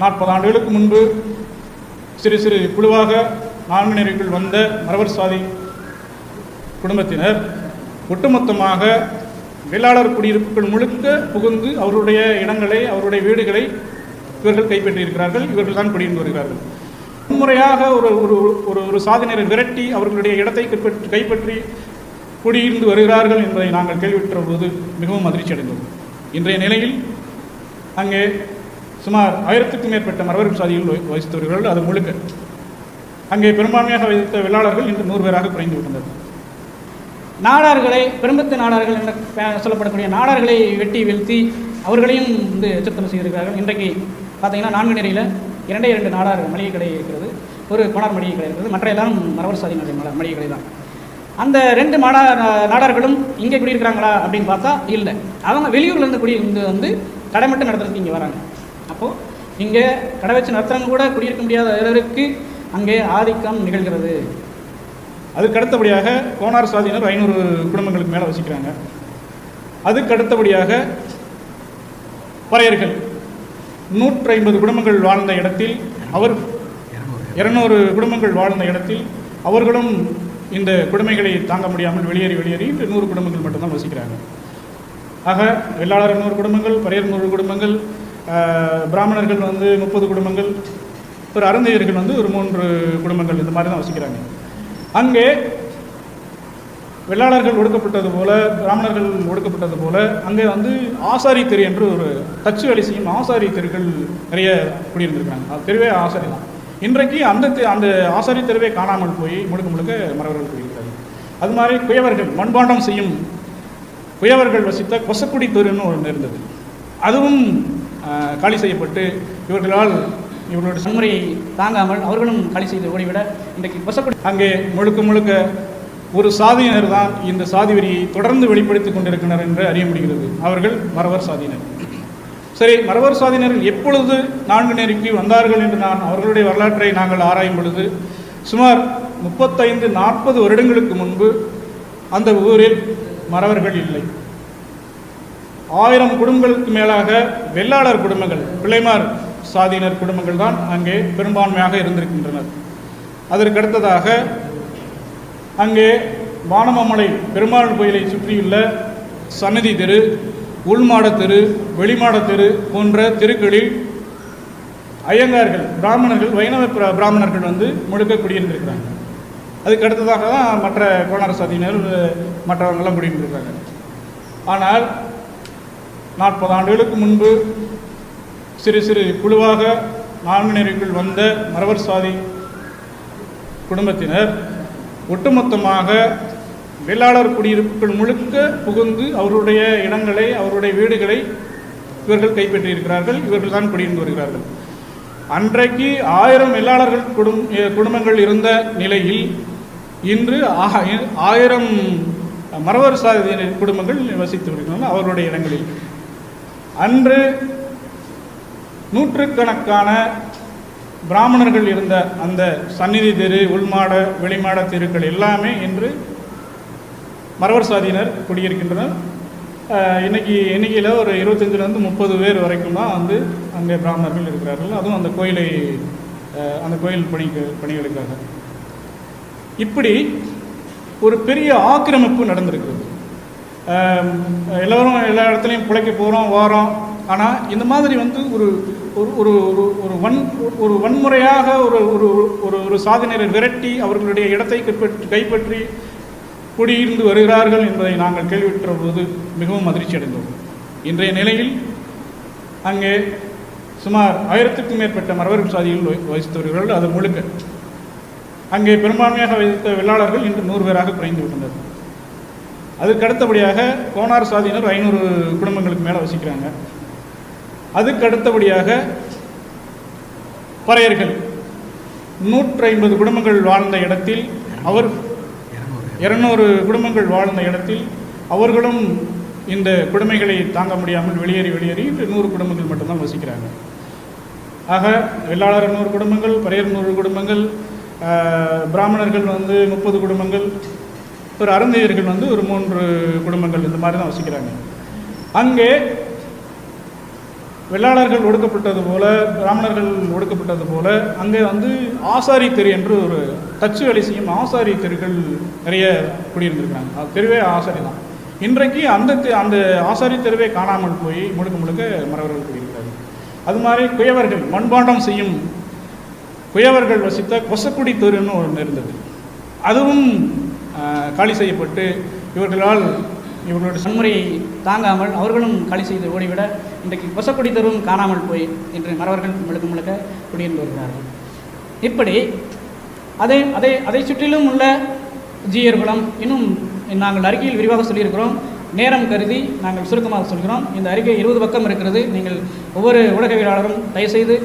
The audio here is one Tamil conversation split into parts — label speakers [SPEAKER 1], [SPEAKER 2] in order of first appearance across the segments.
[SPEAKER 1] நாற்பது ஆண்டுகளுக்கு முன்பு சிறு சிறு குழுவாக நான்கினருக்குள் வந்த மரவர் சாதி குடும்பத்தினர் ஒட்டுமொத்தமாக வேளாளர் குடியிருப்புகள் முழுக்க புகுந்து அவருடைய இடங்களை அவருடைய வீடுகளை இவர்கள் கைப்பற்றியிருக்கிறார்கள். இவர்கள் தான் குடியிருந்து வருகிறார்கள். முறையாக ஒரு ஒரு ஒரு ஒரு சாதியினரை விரட்டி அவர்களுடைய இடத்தை கைப்பற்றி கைப்பற்றி குடியிருந்து வருகிறார்கள் என்பதை நாங்கள் கேள்வியுற்ற போது மிகவும் அதிர்ச்சி அடைந்தோம் இன்றைய நிலையில் அங்கே சுமார் ஆயிரத்துக்கும் மேற்பட்ட மரபு சாதிகள் வசித்தவர்கள் அது முழுக்க. அங்கே பெரும்பான்மையாக வைத்த வெள்ளாளர்கள் இன்று நூறு பேராக குறைந்து விட்டனர்.
[SPEAKER 2] நாடார்களை பெரும்பத்து நாடார்கள் என்ற பே- சொல்லப்படக்கூடிய நாடார்களை வெட்டி வீழ்த்தி அவர்களையும் வந்து அச்சுறுத்தம் செய்திருக்கிறார்கள். இன்றைக்கு பார்த்தீங்கன்னா நான்கு நிறையில் இரண்டே இரண்டு நாடார் மளிகை கடை இருக்கிறது ஒரு கோணார் மளிகை கடை இருக்கிறது மற்ற எல்லாரும் மரவர் சாதியினுடைய மளிகை கடை தான். அந்த ரெண்டு மாடா நாடார்களும் இங்கே குடியிருக்கிறாங்களா அப்படின்னு பார்த்தா இல்லை. அவங்க வெளியூர்லேருந்து குடி வந்து வந்து கடை மட்டும் நடத்துறதுக்கு இங்கே வராங்க. அப்போது இங்கே கடை வச்சு நடத்துறவங்க கூட குடியிருக்க முடியாத அளவிற்கு அங்கே ஆதிக்கம் நிகழ்கிறது.
[SPEAKER 1] அதுக்கு அடுத்தபடியாக கோனார் சாதியினர் ஐநூறு குடும்பங்களுக்கு மேலே வசிக்கிறாங்க. அதுக்கு அடுத்தபடியாக பறையர்கள். நூற்றி ஐம்பது குடும்பங்கள் வாழ்ந்த இடத்தில் அவர் இருநூறு குடும்பங்கள் வாழ்ந்த இடத்தில் அவர்களும் இந்த கொடுமைகளை தாங்க முடியாமல் வெளியேறி வெளியேறி இன்று நூறு குடும்பங்கள் மட்டும்தான் வசிக்கிறாங்க. ஆக வெள்ளாளர் நூறு குடும்பங்கள் பறையர் நூறு குடும்பங்கள் பிராமணர்கள் வந்து முப்பது குடும்பங்கள் ஒரு அருந்தையர்கள் வந்து ஒரு மூன்று குடும்பங்கள் இந்த மாதிரி தான் வசிக்கிறாங்க. அங்கே வெள்ளாளர்கள் ஒடுக்கப்பட்டது போல பிராமணர்கள் ஒடுக்கப்பட்டது போல அங்கே வந்து ஆசாரி தெரு என்று ஒரு தச்சு வேலை செய்யும் ஆசாரி தெருக்கள் நிறைய குடியிருந்திருக்காங்க அது தெருவே ஆசாரி தான். இன்றைக்கு அந்த தெ- அந்த ஆசாரி தெருவே காணாமல் போய் முழுக்க முழுக்க மறவர்கள் குடியிருக்கிறார்கள் அது மாதிரி குயவர்கள் மண்பாண்டம் செய்யும் குயவர்கள் வசித்த கொசக்குடி தெருன்னு ஒன்று இருந்தது. அதுவும் காலி செய்யப்பட்டு இவர்களால் இவர்களுடைய
[SPEAKER 2] வன்முறையை தாங்காமல் அவர்களும் காலி செய்து ஓடிவிட இன்றைக்கு கொசக்குடி
[SPEAKER 1] அங்கே முழுக்க முழுக்க ஒரு சாதியினர் தான் இந்த சாதி வரியை தொடர்ந்து வெளிப்படுத்திக் கொண்டிருக்கின்றனர் என்று அறிய முடிகிறது. அவர்கள் மறவர் சாதியினர். சரி மறவர் சாதியினர் எப்பொழுது நான்கு நேருக்கு வந்தார்கள் என்று நான் அவர்களுடைய வரலாற்றை நாங்கள் ஆராயும் பொழுது சுமார் முப்பத்தைந்து நாற்பது வருடங்களுக்கு முன்பு அந்த ஊரில் மறவர்கள் இல்லை. ஆயிரம் குடும்பங்களுக்கு மேலாக வெள்ளாளர் குடும்பங்கள் பிள்ளைமார் சாதியினர் குடும்பங்கள் தான் அங்கே பெரும்பான்மையாக இருந்திருக்கின்றனர். அதற்கடுத்ததாக அங்கே வானமாமலை பெருமாள் கோயிலை சுற்றியுள்ள சன்னதி தெரு உள்மாட தெரு வெளிமாட தெரு போன்ற தெருக்களில் ஐயங்கார்கள் பிராமணர்கள் வைணவ பிராமணர்கள் வந்து முழுக்க குடியிருந்திருக்கிறாங்க. அதுக்கு அடுத்ததாக தான் மற்ற கோணார சாதியினர் மற்றவங்கெல்லாம் குடியிருந்திருக்காங்க. ஆனால் நாற்பது ஆண்டுகளுக்கு முன்பு சிறு சிறு குழுவாக நான்கினருக்குள் வந்த மரவர் சாதி குடும்பத்தினர் ஒட்டுமொத்தமாக வேளாளர் குடியிருப்புகள் முழுக்க புகுந்து அவருடைய இடங்களை அவருடைய வீடுகளை இவர்கள் கைப்பற்றியிருக்கிறார்கள். இவர்கள் தான் குடியிருந்து வருகிறார்கள். அன்றைக்கு ஆயிரம் வெள்ளாளர்கள் குடும் குடும்பங்கள் இருந்த நிலையில் இன்று ஆயிரம் மரவர் சாதியினர் குடும்பங்கள் வசித்து வருகின்றன அவருடைய இடங்களில். அன்று நூற்றுக்கணக்கான பிராமணர்கள் இருந்த அந்த சந்நிதி தெரு உள்மாட வெளிமாட தெருக்கள் எல்லாமே இன்று மரவர் சாதியினர் குடியிருக்கின்றனர். இன்றைக்கி இன்னைக்கு எண்ணிக்கையில் ஒரு இருபத்தஞ்சிலேருந்து முப்பது பேர் வரைக்கும் தான் வந்து அங்கே பிராமணர்கள் இருக்கிறார்கள். அதுவும் அந்த கோயிலை அந்த கோயில் பணிக்கு பணிகளுக்காக. இப்படி ஒரு பெரிய ஆக்கிரமிப்பு நடந்திருக்கிறது. எல்லோரும் எல்லா இடத்துலையும் பிழைக்க போகிறோம் வாரோம். ஆனால் இந்த மாதிரி வந்து ஒரு ஒரு ஒரு ஒரு ஒரு வன் ஒரு வன்முறையாக ஒரு ஒரு ஒரு ஒரு சாதனையரை விரட்டி அவர்களுடைய இடத்தை கைப்பற்றி கைப்பற்றி குடியிருந்து வருகிறார்கள் என்பதை நாங்கள் கேள்வியுற்ற போது மிகவும் அதிர்ச்சி அடைந்தோம். இன்றைய நிலையில் அங்கே சுமார் ஆயிரத்துக்கும் மேற்பட்ட மரபு சாதிகள் வ- வருகிறார்கள் அது முழுக்க அங்கே பெரும்பான்மையாக வசித்த வெள்ளாளர்கள் இன்று நூறு பேராக குறைந்து விட்டனர். அதுக்கு அடுத்தபடியாக கோனார் சாதியினர் ஐநூறு குடும்பங்களுக்கு மேலே வசிக்கிறாங்க. அதுக்கு அடுத்தபடியாக பறையர்கள். நூற்றி ஐம்பது குடும்பங்கள் வாழ்ந்த இடத்தில் அவர் இருநூறு குடும்பங்கள் வாழ்ந்த இடத்தில் அவர்களும் இந்த கொடுமைகளை தாங்க முடியாமல் வெளியேறி வெளியேறி இன்று நூறு குடும்பங்கள் மட்டும்தான் வசிக்கிறாங்க. ஆக வெள்ளாளர் நூறு குடும்பங்கள் பறையர் நூறு குடும்பங்கள் பிராமணர்கள் வந்து முப்பது குடும்பங்கள் ஒரு அருந்தையர்கள் வந்து ஒரு மூன்று குடும்பங்கள் இந்த மாதிரி தான் வசிக்கிறாங்க. அங்கே வெள்ளாளர்கள் ஒடுக்கப்பட்டது போல பிராமணர்கள் ஒடுக்கப்பட்டது போல அங்கே வந்து ஆசாரி தெரு என்று ஒரு தச்சு வேலை செய்யும் ஆசாரி தெருக்கள் நிறைய குடியிருந்திருக்கிறாங்க. அது தெருவே ஆசாரி தான். இன்றைக்கு அந்த தெ- அந்த ஆசாரி தெருவே காணாமல் போய் முழுக்க முழுக்க மறவர்கள் குடியிருக்கிறார்கள். அது மாதிரி குயவர்கள் மண்பாண்டம் செய்யும் குயவர்கள் வசித்த கொசக்குடி தெருன்னு ஒன்று இருந்தது. அதுவும் காலி செய்யப்பட்டு இவர்களால் இவர்களுடைய
[SPEAKER 2] வன்முறையை தாங்காமல் அவர்களும் காலி செய்து ஓடிவிட இன்றைக்கு கொசக்குடி தரும் காணாமல் போய் இன்று மறவர்கள் முழுக்க முழுக்க குடியிருந்து வருகிறார்கள். இப்படி அதை அதை அதை சுற்றிலும் உள்ள ஜீயர்குளம் இன்னும் நாங்கள் அறிக்கையில் விரிவாக சொல்லியிருக்கிறோம். நேரம் கருதி நாங்கள் சுருக்கமாக சொல்கிறோம். இந்த அறிக்கை இருபது பக்கம் இருக்கிறது. நீங்கள் ஒவ்வொரு ஊடகவியலாளரும் தயவுசெய்து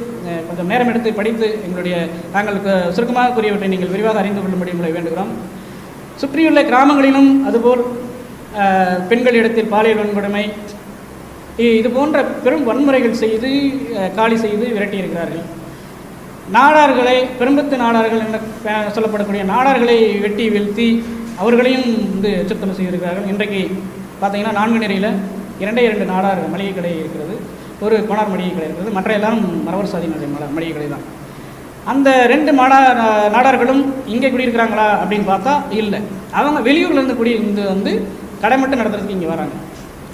[SPEAKER 2] கொஞ்சம் நேரம் எடுத்து படித்து எங்களுடைய நாங்கள் சுருக்கமாக கூறியவற்றை நீங்கள் விரிவாக அறிந்து கொள்ளும்படி உங்களை வேண்டுகிறோம். சுற்றியுள்ள கிராமங்களிலும் அதுபோல் பெண்களிடத்தில் பாலியல் வன்கொடுமை இ- இது போன்ற பெரும் வன்முறைகள் செய்து காலி செய்து விரட்டியிருக்கிறார்கள். நாடார்களை பெரும்பத்து நாடார்கள் என சொல்லப்படக்கூடிய நாடார்களை வெட்டி வீழ்த்தி அவர்களையும் வந்து அச்சுறுத்தல் செய்திருக்கிறார்கள். இன்றைக்கு பார்த்தீங்கன்னா நான்கு நிறையில் இரண்டே இரண்டு நாடார் மளிகை கடை இருக்கிறது. ஒரு கோனார் மளிகை கடை இருக்கிறது. மற்ற எல்லாரும் மரவர் சாதி மல மளிகை கடை தான் அந்த ரெண்டு மாடா நாடார்களும் இங்கே குடியிருக்கிறாங்களா அப்படின்னு பார்த்தா இல்லை. அவங்க வெளியூர்லேருந்து குடியிருந்து வந்து கடை மட்டும் நடத்துறதுக்கு இங்கே வராங்க.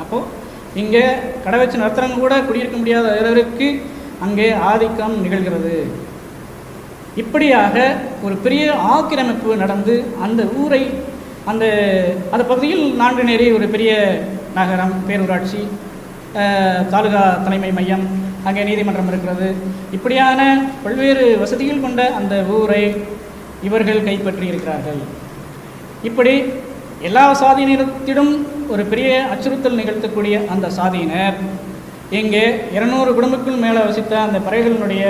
[SPEAKER 2] அப்போது இங்கே கடை வச்சு நடத்துகிறவங்க கூட குடியிருக்க முடியாத அளவிற்கு அங்கே ஆதிக்கம் நிகழ்கிறது. இப்படியாக ஒரு பெரிய ஆக்கிரமிப்பு நடந்து அந்த ஊரை அந்த அந்த பகுதியில் நான்கு நேரி ஒரு பெரிய நகரம் பேரூராட்சி தாலுகா தலைமை மையம் அங்கே நீதிமன்றம் இருக்கிறது. இப்படியான பல்வேறு வசதிகள் கொண்ட அந்த ஊரை இவர்கள் கைப்பற்றி இருக்கிறார்கள் இப்படி எல்லா சாதியினத்திலும் ஒரு பெரிய அச்சுறுத்தல் நிகழ்த்தக்கூடிய அந்த சாதியினர் இங்கே இருநூறு குடும்பக்குள் மேலே வசித்த அந்த பறவைகளினுடைய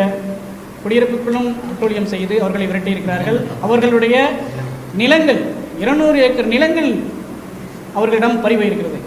[SPEAKER 2] குடியிருப்புக்குள்ளும் அட்டூழியம் செய்து அவர்களை விரட்டியிருக்கிறார்கள். அவர்களுடைய நிலங்கள் இருநூறு ஏக்கர் நிலங்கள் அவர்களிடம் பறிவு இருக்கிறது